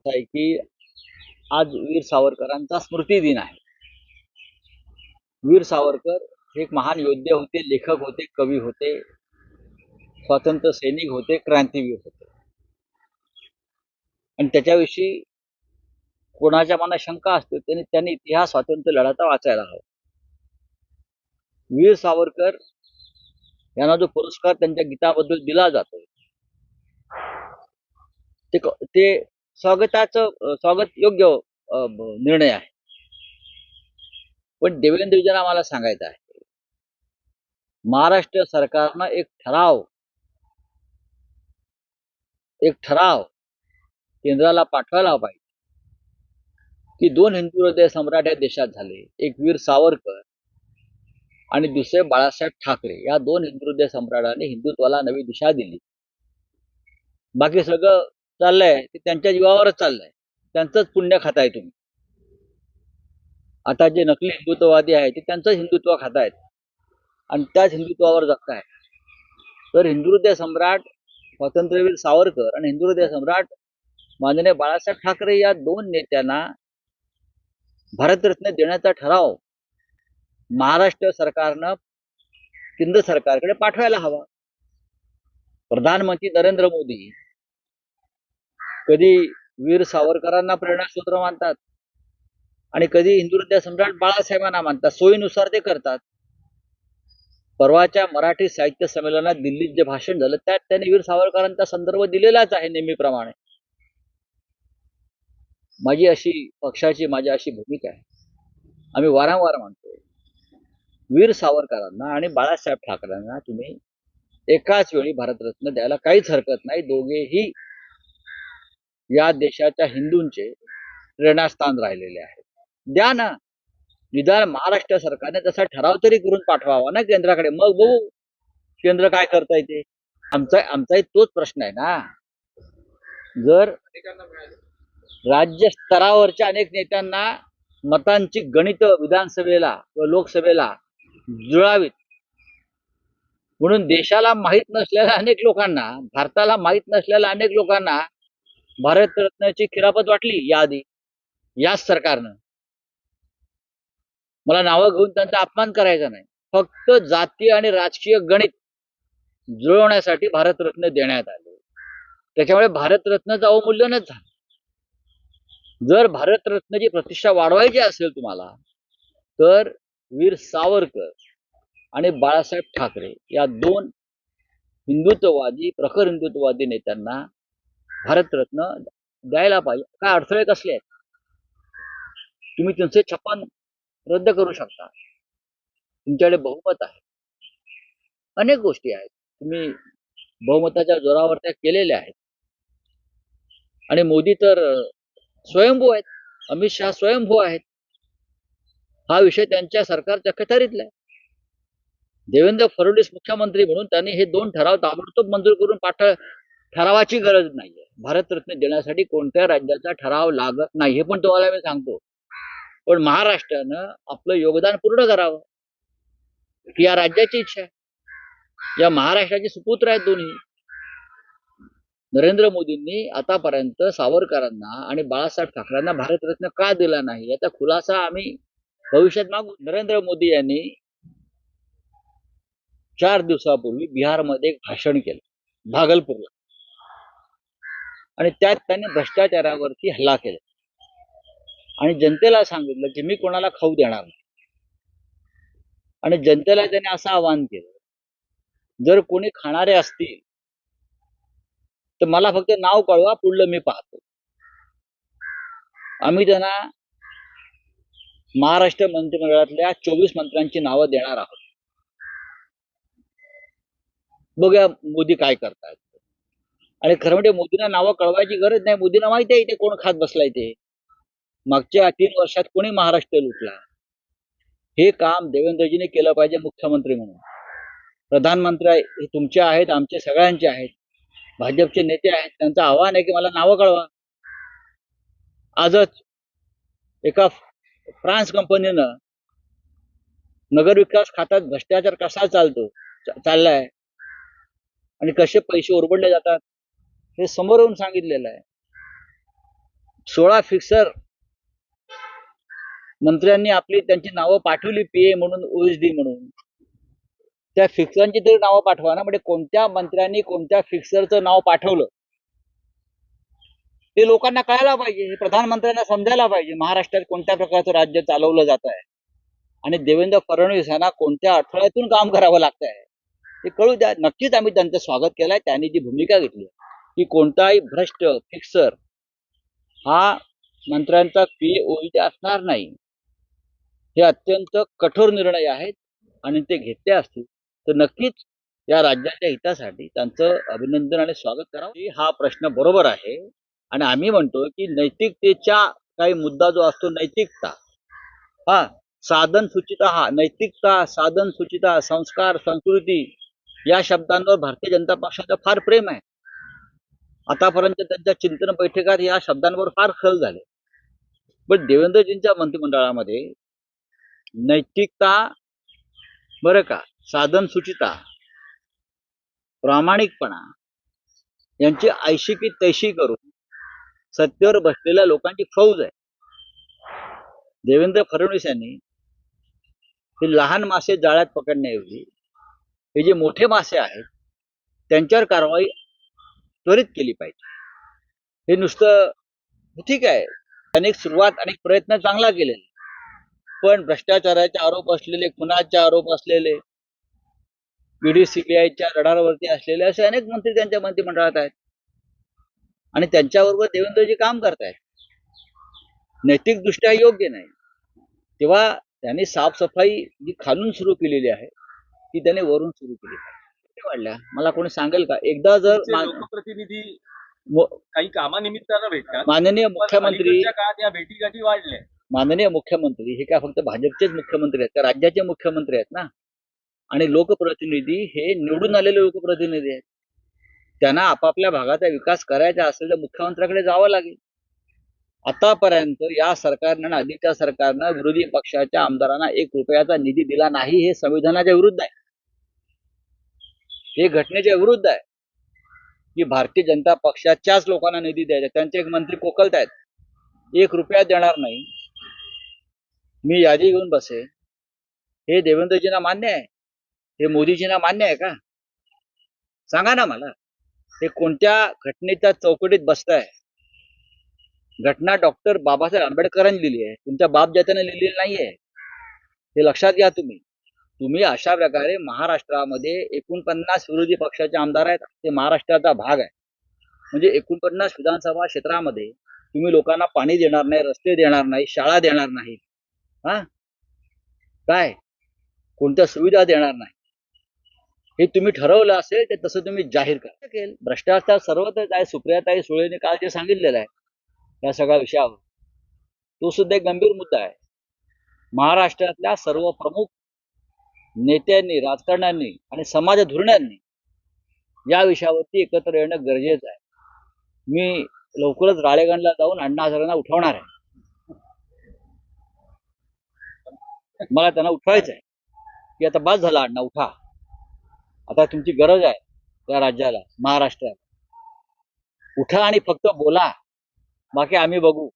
असं आहे की आज वीर सावरकरांचा स्मृती दिन आहे. वीर सावरकर हे एक महान योद्धे होते लेखक होते कवी होते स्वातंत्र्य सैनिक होते क्रांतीवीर होते. आणि त्याच्याविषयी कोणाच्या मनात शंका असते त्याने त्यांनी इतिहास स्वातंत्र्य लढाचा वाचायला हवा. वीर सावरकर यांना जो पुरस्कार त्यांच्या गीताबद्दल दिला जातो ते स्वागताचं स्वागत योग्य निर्णय आहे. पण देवेंद्रजीना आम्हाला सांगायचं आहे. महाराष्ट्र सरकारनं एक ठराव एक ठराव केंद्राला पाठवायला पाहिजे. की दोन हिंदू हृदय सम्राट या देशात झाले एक वीर सावरकर आणि दुसरे बाळासाहेब ठाकरे. या दोन हिंदू हृदय सम्राटाने हिंदुत्वाला नवी दिशा दिली. बाकी सगळं चाललंय ते त्यांच्या जीवावरच चाललंय. त्यांचंच पुण्य खाताय तुम्ही. आता जे नकली हिंदुत्ववादी आहे ते त्यांचंच हिंदुत्व खातायत. आणि त्याच हिंदुत्वावर जगताय तर हिंदुहृदय सम्राट स्वातंत्र्यवीर सावरकर आणि हिंदुहृदय सम्राट माननीय बाळासाहेब ठाकरे या दोन नेत्यांना भारतरत्न देण्याचा ठराव महाराष्ट्र सरकारनं केंद्र सरकारकडे पाठवायला हवा. प्रधानमंत्री नरेंद्र मोदी कधी वीर सावरकरांना प्रेरणासूत्र मानतात आणि कधी हिंदू हृदय सम्राट बाळासाहेबांना मानतात सोयीनुसार ते करतात. परवाच्या मराठी साहित्य संमेलनात दिल्लीत जे भाषण झालं त्यात त्यांनी वीर सावरकरांचा संदर्भ दिलेलाच आहे नेहमीप्रमाणे. माझी अशी पक्षाची माझी अशी भूमिका आहे. आम्ही वारंवार म्हणतो वीर सावरकरांना आणि बाळासाहेब ठाकरेंना तुम्ही एकाच वेळी भारतरत्न द्यायला काहीच हरकत नाही दोघेही या देशाच्या हिंदूंचे प्रेरणास्थान राहिलेले आहे. द्या ना. निदान महाराष्ट्र सरकारने तसा ठराव तरी करून पाठवावा ना केंद्राकडे. मग बघू केंद्र काय करता येते आमचा आमचाही तोच प्रश्न आहे ना. जर राज्य स्तरावरच्या अनेक नेत्यांना मतांची गणित विधानसभेला व लोकसभेला जुळावीत. म्हणून देशाला माहीत नसलेल्या अनेक लोकांना भारताला माहीत नसलेल्या अनेक लोकांना भारतरत्नाची खिरापत वाटली याआधी याच सरकारनं. मला नावं घेऊन त्यांचा अपमान करायचा नाही. फक्त जातीय आणि राजकीय गणित जुळवण्यासाठी भारतरत्न देण्यात आले. त्याच्यामुळे भारतरत्नाचं अवमूल्यनच झालं. जर भारतरत्नाची प्रतिष्ठा वाढवायची असेल तुम्हाला तर वीर सावरकर आणि बाळासाहेब ठाकरे या दोन हिंदुत्ववादी प्रखर हिंदुत्ववादी नेत्यांना भारतरत्न द्यायला पाहिजे. काय अडथळे कसले आहेत? तुम्ही तुमचे छप्पन रद्द करू शकता. तुमच्याकडे बहुमत आहे. अनेक गोष्टी आहेत. तुम्ही बहुमताच्या जोरावर त्या केलेल्या आहेत. आणि मोदी तर स्वयंभू आहेत. अमित शहा स्वयंभू आहेत. हा विषय त्यांच्या सरकारच्या कथारीतला आहे. देवेंद्र फडणवीस मुख्यमंत्री म्हणून त्यांनी हे दोन ठराव ताबडतोब मंजूर करून पाठ ठरावाची गरज नाहीये. भारतरत्न देण्यासाठी कोणत्या राज्याचा ठराव लागत नाही हे पण तुम्हाला मी सांगतो. पण महाराष्ट्रानं आपलं योगदान पूर्ण करावं ही या राज्याची इच्छा आहे. या महाराष्ट्राचे सुपुत्र आहेत दोन्ही. नरेंद्र मोदींनी आतापर्यंत सावरकरांना आणि बाळासाहेब ठाकरेंना भारतरत्न का दिला नाही याचा खुलासा आम्ही भविष्यात मागू. नरेंद्र मोदी यांनी चार दिवसापूर्वी बिहारमध्ये एक भाषण केलं भागलपूरला. आणि त्यात त्यांनी भ्रष्टाचारावरती हल्ला केला. आणि जनतेला सांगितलं की मी कोणाला खाऊ देणार नाही. आणि जनतेला त्याने असं आवाहन केलं जर कोणी खाणारे असतील तर मला फक्त नाव कळवा पुढलं मी पाहतो. आम्ही त्यांना महाराष्ट्र मंत्रिमंडळातल्या चोवीस मंत्र्यांची नावं देणार आहोत. बघूया मोदी काय करतात आणि खरं म्हणजे मोदींना नावं कळवायची गरज नाही. मोदींना माहिती आहे इथे कोण खात बसलाय ते. मागच्या तीन वर्षात कोणी महाराष्ट्र लुटला? हे काम देवेंद्रजीने केलं पाहिजे मुख्यमंत्री म्हणून. प्रधानमंत्री हे तुमचे आहेत आमचे सगळ्यांचे आहेत. भाजपचे नेते आहेत. त्यांचं आव्हान आहे की मला नावं कळवा. आजच एका फ्रान्स कंपनीनं नगर विकास खात्यात भ्रष्टाचार कसा चालतो चाललाय? आणि कसे पैसे उरबडले जातात? हे समोर येऊन सांगितलेलं आहे. सोळा फिक्सर मंत्र्यांनी आपली त्यांची नावं पाठवली पीए म्हणून ओएसडी म्हणून. त्या फिक्सरांची तरी नावं पाठवा ना म्हणजे कोणत्या मंत्र्यांनी कोणत्या फिक्सरचं नाव पाठवलं? ते लोकांना कळायला पाहिजे हे प्रधानमंत्र्यांना समजायला पाहिजे महाराष्ट्रात कोणत्या प्रकारचं राज्य चालवलं जात आहे? आणि देवेंद्र फडणवीस यांना कोणत्या अडथळ्यातून काम करावं लागत आहे ते कळू द्या. नक्कीच आम्ही त्यांचं स्वागत केलंय त्यांनी जी भूमिका घेतली की कोणताही भ्रष्ट फिक्सर हा मंत्र्यांचा पी ओईटी असणार नाही. हे अत्यंत कठोर निर्णय आहेत आणि ते घेतले असतील तर नक्कीच या राज्याच्या हितासाठी त्यांचं अभिनंदन आणि स्वागत करावं. हा प्रश्न बरोबर आहे आणि आम्ही म्हणतो की नैतिकतेच्या काही मुद्दा जो असतो नैतिकता हा साधन सुचिता हा नैतिकता साधन सुचिता संस्कार संस्कृती या शब्दांवर भारतीय जनता पक्षाचं फार प्रेम आहे. आतापर्यंत त्यांच्या चिंतन बैठकात या शब्दांवर फार खल झाले. पण देवेंद्रजींच्या मंत्रिमंडळामध्ये नैतिकता बरं का साधन सुचिता प्रामाणिकपणा यांची ऐशी की तैशी करून सत्तेवर बसलेल्या लोकांची फौज आहे. देवेंद्र फडणवीस यांनी हे लहान मासे जाळ्यात पकडण्याऐवजी हे जे मोठे मासे आहेत त्यांच्यावर कारवाई त्वरित केली पाहिजे. हे नुसतं ठीक आहे. अनेक सुरुवात अनेक प्रयत्न चांगला केलेले. पण भ्रष्टाचाराचे आरोप असलेले खुनाचे आरोप असलेले ईडी सीबीआयच्या रडारवरती असलेले असे अनेक मंत्री त्यांच्या मंत्रिमंडळात आहेत. आणि त्यांच्याबरोबर देवेंद्रजी काम करतायत. नैतिकदृष्ट्या योग्य नाही. तेव्हा त्यांनी साफसफाई जी खालून सुरू केलेली आहे ती त्याने वरून सुरू केली पाहिजे वाढल्या? मला कोणी सांगेल का? एकदा जर लोकप्रतिनिधी काही कामानिमित्तानं भेटतात. माननीय मुख्यमंत्री अलीकडच्या काळात या भेटीगाठी वाढल्या. माननीय मुख्यमंत्री हे काय फक्त भाजपचेच मुख्यमंत्री आहेत का? राज्याचे मुख्यमंत्री आहेत ना? आणि लोकप्रतिनिधी हे निवडून आलेले लोकप्रतिनिधी आहेत. त्यांना आपापल्या भागाचा विकास करायचा असेल तर मुख्यमंत्र्याकडे जावं लागेल. आतापर्यंत या सरकारनं आणि आधीच्या सरकारनं विरोधी पक्षाच्या आमदारांना एक रुपयाचा निधी दिला नाही हे संविधानाच्या विरुद्ध आहे. हे घटनेच्या विरुद्ध आहे. की भारतीय जनता पक्षाच्याच लोकांना निधी द्यायचा त्यांचे एक मंत्री कोकलत आहेत. एक रुपया देणार नाही. मी यादी घेऊन बसे. हे देवेंद्रजींना मान्य आहे. हे मोदीजींना मान्य आहे का? सांगा ना मला. हे कोणत्या घटनेच्या चौकटीत बसताय? घटना डॉक्टर बाबासाहेब आंबेडकरांनी लिहिली आहे. तुमच्या बाप जात्याने लिहिलेली नाहीये. हे लक्षात घ्या तुम्ही. तुम्ही अशा प्रकारे महाराष्ट्रामध्ये एकोणपन्नास विरोधी पक्षाचे आमदार आहेत. ते महाराष्ट्राचा भाग आहे. म्हणजे एकोणपन्नास विधानसभा क्षेत्रामध्ये तुम्ही लोकांना पाणी देणार नाही रस्ते देणार नाही शाळा देणार नाही. हा? काय? कोणत्या सुविधा देणार नाही. हे तुम्ही ठरवलं असेल ते तसं तुम्ही जाहीर करा. शकेल. भ्रष्टाचार सर्वत्रच आहे. सुप्रियाताई सुळेने काल जे सांगितलेलं आहे या सगळ्या विषयावर. तो सुद्धा एक गंभीर मुद्दा आहे. महाराष्ट्रातल्या सर्व प्रमुख नेत्यांनी राजकारण्यांनी आणि समाज धोरणांनी या विषयावरती एकत्र येणं गरजेचं आहे. मी लवकरच राळेगणला जाऊन अण्णा हजारांना उठवणार आहे. मला त्यांना उठवायचं आहे की आता बाद झाला अण्णा उठा. आता तुमची गरज आहे त्या राज्याला महाराष्ट्राला. उठा आणि फक्त बोला. बाकी आम्ही बघू.